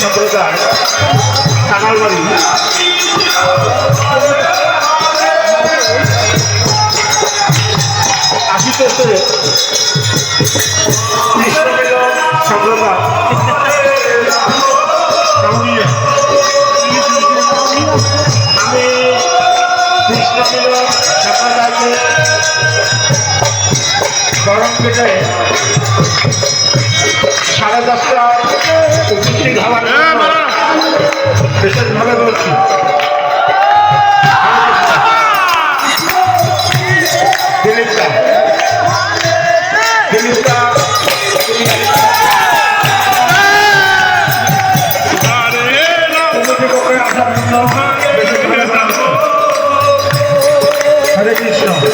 সম্প্রদায় কানাল বাড়ি আশি সত্তরে সম্প্রদায় আমি কৃষ্ণ সম্প্রদায়কে গরম পেটে সাড়ে দশটায় উপস্থিত হওয়ার জন্য বিশেষভাবে বলছি। পক্ষে আসার জন্য হরে কৃষ্ণ।